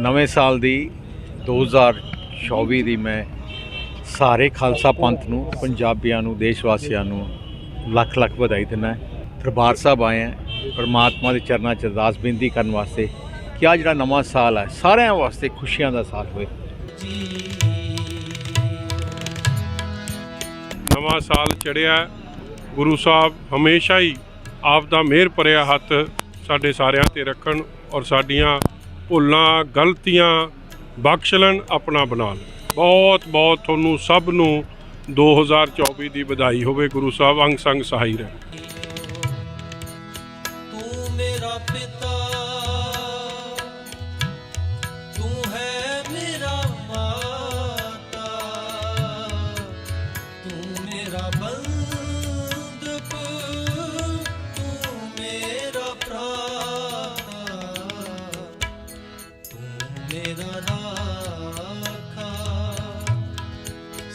ਨਵੇਂ ਸਾਲ ਦੀ 2024 ਦੀ ਮੈਂ ਸਾਰੇ ਖਾਲਸਾ ਪੰਥ ਨੂੰ, ਪੰਜਾਬੀਆਂ ਨੂੰ ਦੇਸ਼ ਵਾਸੀਆਂ ਨੂੰ ਲੱਖ ਲੱਖ ਵਧਾਈ ਦਿੰਦਾ ਦਰਬਾਰ ਸਾਹਿਬ ਆਏ ਹਾਂ, ਪਰਮਾਤਮਾ ਦੇ ਚਰਨਾਂ 'ਚ ਅਰਦਾਸ ਬੇਨਤੀ ਕਰਨ ਵਾਸਤੇ ਕਿ ਆ ਜਿਹੜਾ ਨਵਾਂ ਸਾਲ ਹੈ, ਸਾਰਿਆਂ ਵਾਸਤੇ ਖੁਸ਼ੀਆਂ ਦਾ ਸਾਲ ਹੋਵੇ। ਨਵਾਂ ਸਾਲ ਚੜਿਆ ਗੁਰੂ ਸਾਹਿਬ ਹਮੇਸ਼ਾ ਹੀ ਆਪ ਦਾ ਮਿਹਰ ਭਰਿਆ ਹੱਥ ਸਾਡੇ ਸਾਰਿਆਂ ਤੇ ਰੱਖਣ ਔਰ ਸਾਡੀਆਂ ਭੁੱਲਾਂ, ਗਲਤੀਆਂ ਬਖਸ਼ ਲੈਣ ਆਪਣਾ ਬਣਾ ਲੈਣ ਬਹੁਤ ਬਹੁਤ ਤੁਹਾਨੂੰ ਸਭ ਨੂੰ 2024 ਦੀ ਵਧਾਈ ਹੋਵੇ, ਗੁਰੂ ਸਾਹਿਬ, ਅੰਗ ਸੰਗ ਸਹਾਈ ਰਹਿਣ ਤੂੰ ਮੇਰਾ ਪਿਤਾ, ਤੂੰ ਹੈ ਮੇਰਾ ਮਾਤਾ, ਤੂੰ ਮੇਰਾ ਬੰਦਪ ਮੇਰਾ ਰਾਖਾ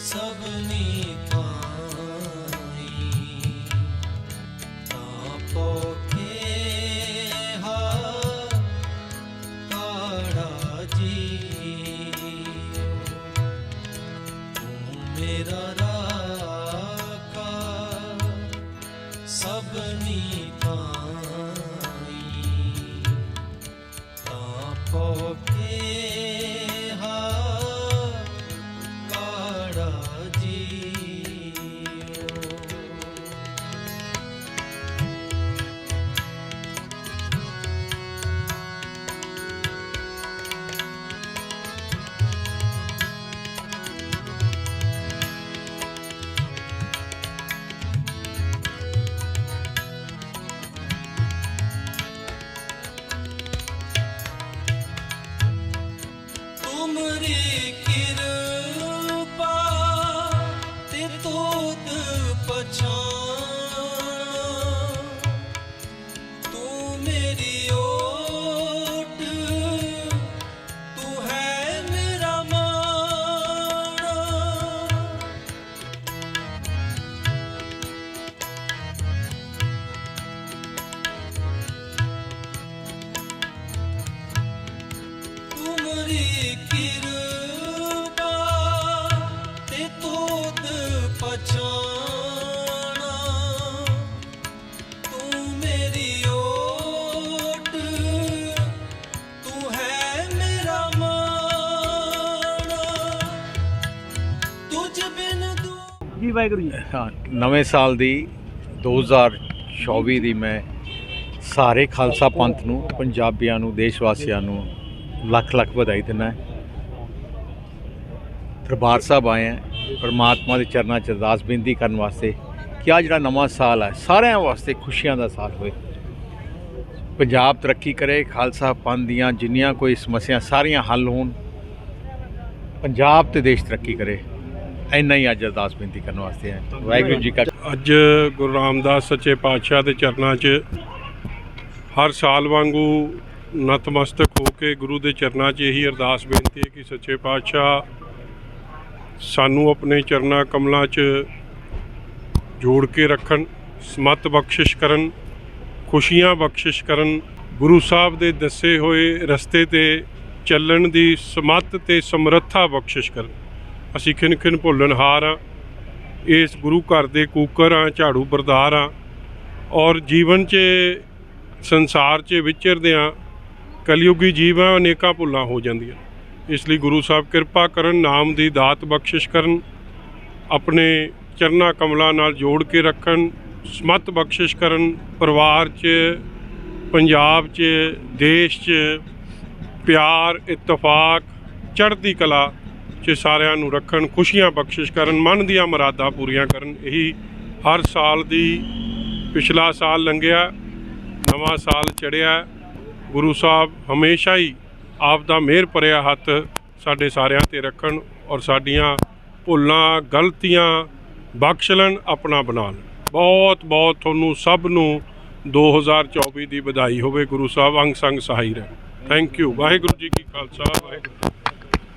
ਸਭਨੀ ਪਾਈ ਤਾਪੋਕੇ ਹਾ ਕਾੜਾ ਜੀ ਮੇਰਾ ਰਾਖਾ ਸਭਨੀ ਤੁਮਰੀ ਕਿਰਪਾ ਤੇ ਤੋਤ ਪਛਾਣਾ। ਤੂੰ ਮੇਰੀ ਓਟ ਤੂੰ ਹੈ ਮੇਰਾ ਮਾਣਾ। ਤੁਝ ਬਿਨ ਦੂ ਜੀ ਵਾਹਿਗੁਰੂ ਜੀ? ਹਾਂ ਨਵੇਂ ਸਾਲ ਦੀ 2024 ਦੀ ਮੈਂ ਸਾਰੇ ਖਾਲਸਾ ਪੰਥ ਨੂੰ ਪੰਜਾਬੀਆਂ ਨੂੰ ਦੇਸ਼ ਵਾਸੀਆਂ ਨੂੰ ਲੱਖ ਲੱਖ ਵਧਾਈ ਦਿੰਦਾ ਦਰਬਾਰ ਸਾਹਿਬ ਆਏ ਹਾਂ ਪਰਮਾਤਮਾ ਦੇ ਚਰਨਾਂ 'ਚ ਅਰਦਾਸ ਬੇਨਤੀ ਕਰਨ ਵਾਸਤੇ ਕਿ ਆ ਜਿਹੜਾ ਨਵਾਂ ਸਾਲ ਹੈ ਸਾਰਿਆਂ ਵਾਸਤੇ ਖੁਸ਼ੀਆਂ ਦਾ ਸਾਲ ਹੋਵੇ ਪੰਜਾਬ ਤਰੱਕੀ ਕਰੇ ਖਾਲਸਾ ਪੰਥ ਦੀਆਂ ਜਿੰਨੀਆਂ ਕੋਈ ਸਮੱਸਿਆ ਸਾਰੀਆਂ ਹੱਲ ਹੋਣ। ਪੰਜਾਬ ਤੇ ਦੇਸ਼ ਤਰੱਕੀ ਕਰੇ ਇੰਨਾ ਹੀ ਅੱਜ ਅਰਦਾਸ ਬੇਨਤੀ ਕਰਨ ਵਾਸਤੇ ਹੈ। ਵਾਹਿਗੁਰੂ ਜੀ ਕਾ ਅੱਜ ਗੁਰੂ ਰਾਮਦਾਸ ਸੱਚੇ ਪਾਤਸ਼ਾਹ ਦੇ ਚਰਨਾਂ 'ਚ ਹਰ ਸਾਲ ਵਾਂਗੂ ਨਤਮਸਤਕ ਹੋ ਕੇ ਗੁਰੂ ਦੇ ਚਰਨਾਂ 'ਚ ਇਹੀ ਅਰਦਾਸ ਬੇਨਤੀ ਹੈ ਕਿ ਸੱਚੇ ਪਾਤਸ਼ਾਹ ਸਾਨੂੰ ਆਪਣੇ ਚਰਨਾਂ ਕਮਲਾਂ 'ਚ ਜੋੜ ਕੇ ਰੱਖਣ, ਸਮਤ ਬਖਸ਼ਿਸ਼ ਕਰਨ, ਖੁਸ਼ੀਆਂ ਬਖਸ਼ਿਸ਼ ਕਰਨ, ਗੁਰੂ ਸਾਹਿਬ ਦੇ ਦੱਸੇ ਹੋਏ ਰਸਤੇ ਤੇ ਚੱਲਣ ਦੀ ਸਮਤ ਤੇ ਸਮਰੱਥਾ ਬਖਸ਼ਿਸ਼ ਕਰਨ। ਅਸੀਂ ਖਿਨ ਖਿਨ ਭੁੱਲਣਹਾਰ ਹਾਂ ਇਸ ਗੁਰੂ ਘਰ ਦੇ ਕੂਕਰ ਹਾਂ ਝਾੜੂ ਬਰਦਾਰ ਹਾਂ ਔਰ ਜੀਵਨ 'ਚ, ਸੰਸਾਰ 'ਚ ਵਿਚਰਦੇ ਹਾਂ ਕਲਯੁਗੀ ਜੀਵ ਹਾਂ ਅਨੇਕਾਂ ਭੁੱਲਾਂ ਹੋ ਜਾਂਦੀਆਂ ਇਸ ਲਈ ਗੁਰੂ ਸਾਹਿਬ ਕਿਰਪਾ ਕਰਨ, ਨਾਮ ਦੀ ਦਾਤ ਬਖਸ਼ਿਸ਼ ਕਰਨ, ਆਪਣੇ ਚਰਨਾ ਕਮਲਾਂ ਨਾਲ ਜੋੜ ਕੇ ਰੱਖਣ, ਸਮਤ ਬਖਸ਼ਿਸ਼ ਕਰਨ, ਪਰਿਵਾਰ 'ਚ, ਪੰਜਾਬ 'ਚ, ਦੇਸ਼ 'ਚ ਪਿਆਰ, ਇਤਫਾਕ, ਚੜ੍ਹਦੀ ਕਲਾ 'ਚ ਸਾਰਿਆਂ ਨੂੰ ਰੱਖਣ, ਖੁਸ਼ੀਆਂ ਬਖਸ਼ਿਸ਼ ਕਰਨ, ਮਨ ਦੀਆਂ ਮੁਰਾਦਾਂ ਪੂਰੀਆਂ ਕਰਨ। ਇਹੀ ਹਰ ਸਾਲ ਦੀ ਪਿਛਲਾ ਸਾਲ ਲੰਘਿਆ, ਨਵਾਂ ਸਾਲ ਚੜਿਆ ਗੁਰੂ ਸਾਹਿਬ ਹਮੇਸ਼ਾ ਹੀ ਆਪ ਦਾ ਮਿਹਰ ਭਰਿਆ ਹੱਥ ਸਾਡੇ ਸਾਰਿਆਂ ਤੇ ਰੱਖਣ ਔਰ ਸਾਡੀਆਂ ਭੁੱਲਾਂ, ਗਲਤੀਆਂ ਬਖਸ਼ ਲੈਣ, ਆਪਣਾ ਬਣਾ ਲੈਣ। ਬਹੁਤ ਬਹੁਤ ਤੁਹਾਨੂੰ ਸਭ ਨੂੰ 2024 ਦੀ ਵਧਾਈ ਹੋਵੇ। ਗੁਰੂ ਸਾਹਿਬ ਅੰਗ ਸੰਗ ਸਹਾਈ ਰਹਿਣ। Thank you Waheguru ji Ki Khalsa. Waheguru